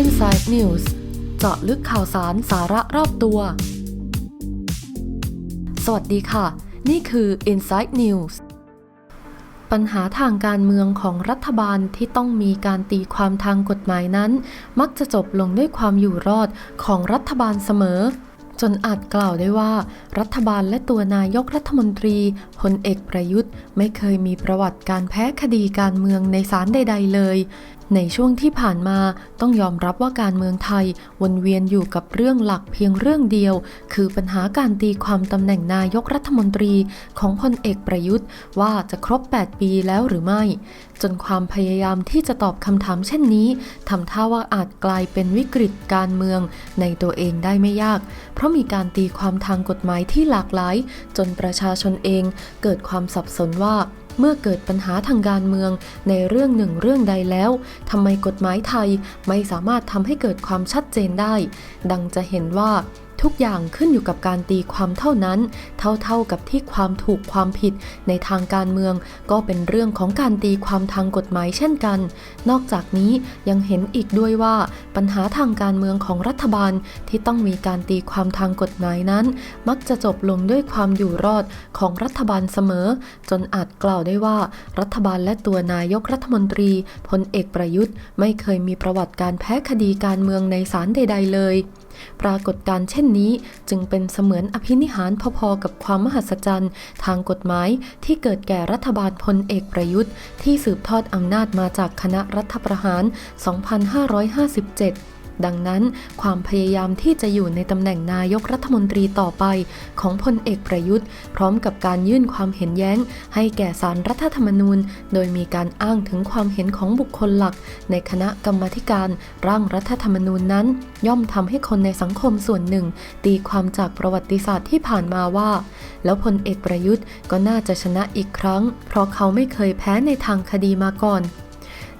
Inside News เจาะลึกข่าวสารสาระรอบตัว สวัสดีค่ะ นี่คือ Inside News ปัญหาทางการเมืองของรัฐบาลที่ต้องมีการตีความทางกฎหมายนั้น มักจะจบลงด้วยความอยู่รอดของรัฐบาลเสมอ จนอาจกล่าวได้ว่า รัฐบาลและตัวนายกรัฐมนตรีพลเอกประยุทธ์ ไม่เคยมีประวัติการแพ้คดีการเมืองในศาลใด ๆ เลย ในช่วงที่ผ่านมาต้องยอมรับว่าการเมืองไทย วนเวียนอยู่กับเรื่องหลักเพียงเรื่องเดียว คือปัญหาการตีความตำแหน่งนายกรัฐมนตรีของพลเอกประยุทธ์ ว่าจะครบ 8 ปีแล้วหรือไม่ จนความพยายามที่จะตอบคำถามเช่นนี้ทำท่าว่าอาจกลายเป็นวิกฤตการเมืองในตัวเองได้ไม่ยาก เพราะมีการตีความทางกฎหมายที่หลากหลาย จนประชาชนเองเกิดความสับสนว่า เมื่อเกิดปัญหาทางการเมืองในเรื่องหนึ่งเรื่องใดแล้วทำไมกฎหมายไทยไม่สามารถทำให้เกิดความชัดเจนได้ ดังจะเห็นว่า ทุกอย่างขึ้นอยู่กับการตีความเท่านั้น เท่าๆกับที่ความถูกความผิดในทางการเมือง ก็เป็นเรื่องของการตีความทางกฎหมายเช่นกัน นอกจากนี้ยังเห็นอีกด้วยว่า ปัญหาทางการเมืองของรัฐบาลที่ต้องมีการตีความทางกฎหมายนั้น มักจะจบลงด้วยความอยู่รอดของรัฐบาลเสมอ จนอาจกล่าวได้ว่า รัฐบาลและตัวนายกรัฐมนตรีพลเอกประยุทธ์ ไม่เคยมีประวัติการแพ้คดีการเมืองในศาลใด ๆ เลยปรากฏการเช่นนี้จึงเป็นเสมือนอภินิหารพอๆกับความมหัศจรรย์ทางกฎหมายที่เกิดแก่รัฐบาลพลเอกประยุทธ์ ที่สืบทอดอำนาจมาจากคณะรัฐประหาร 2557 ดังนั้นความพยายามที่จะอยู่ในตำแหน่งนายกรัฐมนตรีต่อไปของพลเอกประยุทธ์ พร้อมกับการยื่นความเห็นแย้ง ให้แก่สารรัฐธรรมนูญ โดยมีการอ้างถึงความเห็นของบุคคลหลัก ในคณะกรรมธิการร่างรัฐธรรมนูญนั้น ย่อมทำให้คนในสังคมส่วนหนึ่ง ตีความจากประวัติศาสตร์ที่ผ่านมาว่า แล้วพลเอกประยุทธ์ก็น่าจะชนะอีกครั้ง เพราะเขาไม่เคยแพ้ในทางคดีมาก่อน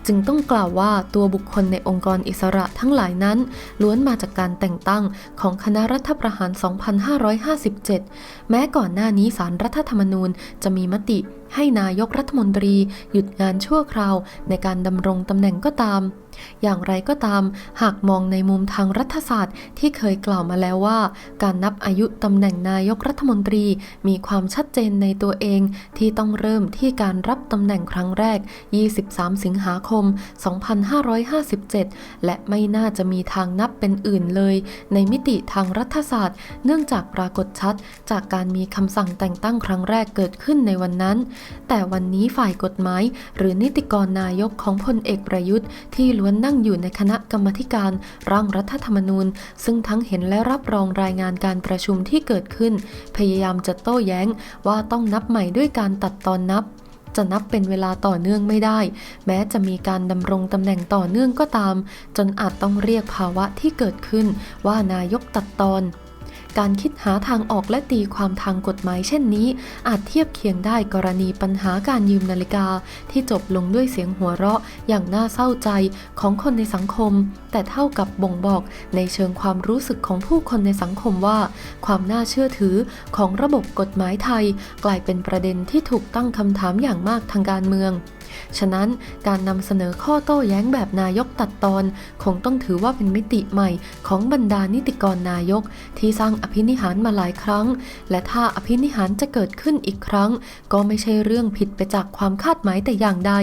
จึงต้องกล่าวว่าตัวบุคคลในองค์กรอิสระทั้งหลายนั้น ล้วนมาจากการแต่งตั้งของคณะรัฐประหาร 2557 แม้ก่อนหน้านี้สารรัฐธรรมนูญจะมีมติ ให้นายกรัฐมนตรีหยุดงานชั่วคราวในการดำรงตำแหน่งก็ตาม อย่างไรก็ตาม หากมองในมุมทางรัฐศาสตร์ที่เคยกล่าวมาแล้วว่า การนับอายุตำแหน่งนายกรัฐมนตรีมีความชัดเจนในตัวเองที่ต้องเริ่มที่การรับตำแหน่งครั้งแรก 23 สิงหาคม 2557 และไม่น่าจะมีทางนับเป็นอื่นเลย ในมิติทางรัฐศาสตร์ เนื่องจากปรากฏชัด จากการมีคำสั่งแต่งตั้งครั้งแรกเกิดขึ้นในวันนั้นแต่วันนี้ฝ่ายกฎหมาย หรือนิติกรนายกของพลเอกประยุทธ์ ที่ล้วนนั่งอยู่ในคณะกรรมการร่างรัฐธรรมนูญ ซึ่งทั้งเห็นและรับรองรายงานการประชุมที่เกิดขึ้น พยายามจะโต้แย้งว่าต้องนับใหม่ด้วยการตัดตอนนับจะนับเป็นเวลาต่อเนื่องไม่ได้ แม้จะมีการดำรงตำแหน่งต่อเนื่องก็ตาม จนอาจต้องเรียกภาวะที่เกิดขึ้นว่านายกตัดตอน การคิดหาทางออกและตีความทางกฎหมายเช่นนี้ อาจเทียบเคียงได้กรณีปัญหาการยืมนาฬิกา ที่จบลงด้วยเสียงหัวเราะอย่างน่าเศร้าใจของคนในสังคม แต่เท่ากับบ่งบอกในเชิงความรู้สึกของผู้คนในสังคมว่า ความน่าเชื่อถือของระบบกฎหมายไทย กลายเป็นประเด็นที่ถูกตั้งคำถามอย่างมากทางการเมืองฉะนั้นการนำเสนอข้อโต้แย้งแบบนายกตัดตอน คงต้องถือว่าเป็นมิติใหม่ของบรรดานิติกรนายก ที่สร้างอภินิหารมาหลายครั้ง และถ้าอภินิหารจะเกิดขึ้นอีกครั้ง ก็ไม่ใช่เรื่องผิดไปจากความคาดหมายแต่อย่างใด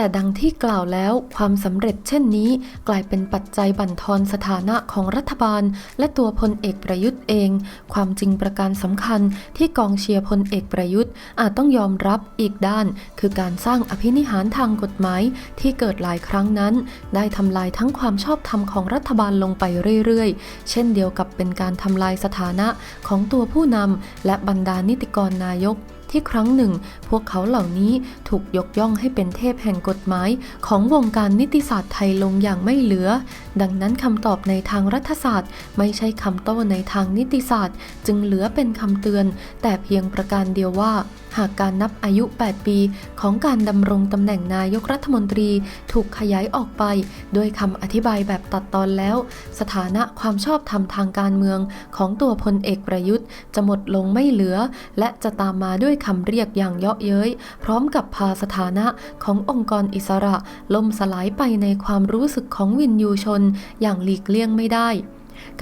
แต่ดังที่กล่าวแล้วความสำเร็จเช่นนี้ กลายเป็นปัจจัยบั่นทอนสถานะของรัฐบาล และตัวพลเอกประยุทธ์เอง ความจริงประการสำคัญที่กองเชียร์พลเอกประยุทธ์ อาจต้องยอมรับอีกด้าน คือการสร้างอภินิหารทางกฎหมายที่เกิดหลายครั้งนั้น ได้ทำลายทั้งความชอบธรรมของรัฐบาลลงไปเรื่อยๆ เช่นเดียวกับเป็นการทำลายสถานะของตัวผู้นำและบรรดานิติกรนายก ที่ครั้งหนึ่ง พวกเขาเหล่านี้ถูกยกย่องให้เป็นเทพแห่งกฎหมาย ของวงการนิติศาสตร์ไทยลงอย่างไม่เหลือ ดังนั้นคำตอบในทางรัฐศาสตร์ ไม่ใช่คำโต้ในทางนิติศาสตร์ จึงเหลือเป็นคำเตือน แต่เพียงประการเดียวว่าหากการนับอายุ 8 ปี ของการดำรงตำแหน่งนายกรัฐมนตรีถูกขยายออกไป ด้วยคำอธิบายแบบตัดตอนแล้ว สถานะความชอบธรรมทางการเมืองของตัวพลเอกประยุทธ์ จะหมดลงไม่เหลือ และจะตามมาด้วยคำเรียกอย่างเยาะเย้ย พร้อมกับพาสถานะขององค์กรอิสระล่มสลายไปในความรู้สึกของวินยูชน อย่างหลีกเลี่ยงไม่ได้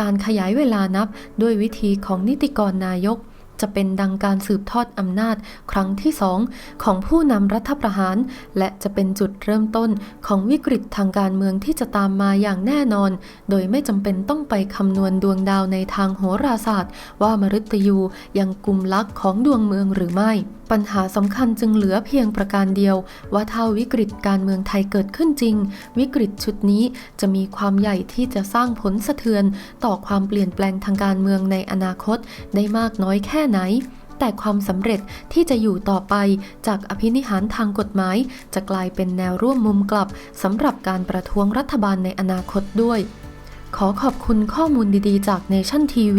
การขยายเวลานับด้วยวิธีของนิติกรนายก จะเป็นดังการสืบทอดอำนาจครั้งที่สองของผู้นำรัฐประหาร และจะเป็นจุดเริ่มต้นของวิกฤตทางการเมืองที่จะตามมาอย่างแน่นอน โดยไม่จำเป็นต้องไปคำนวณดวงดาวในทางโหราศาสตร์ ว่ามฤตยูยังกลุ่มลักษณ์ของดวงเมืองหรือไม่ปัญหาสำคัญจึงเหลือเพียงประการเดียว ว่าถ้าวิกฤตการเมืองไทยเกิดขึ้นจริง วิกฤตชุดนี้จะมีความใหญ่ที่จะสร้างผลสะเทือน ต่อความเปลี่ยนแปลงทางการเมืองในอนาคตได้มากน้อยแค่ไหนแต่ความสำเร็จที่จะอยู่ต่อไปจากอภินิหารทางกฎหมาย จะกลายเป็นแนวร่วมมุมกลับสำหรับการประท้วงรัฐบาลในอนาคตด้วย ขอขอบคุณข้อมูลดีๆ จาก Nation TV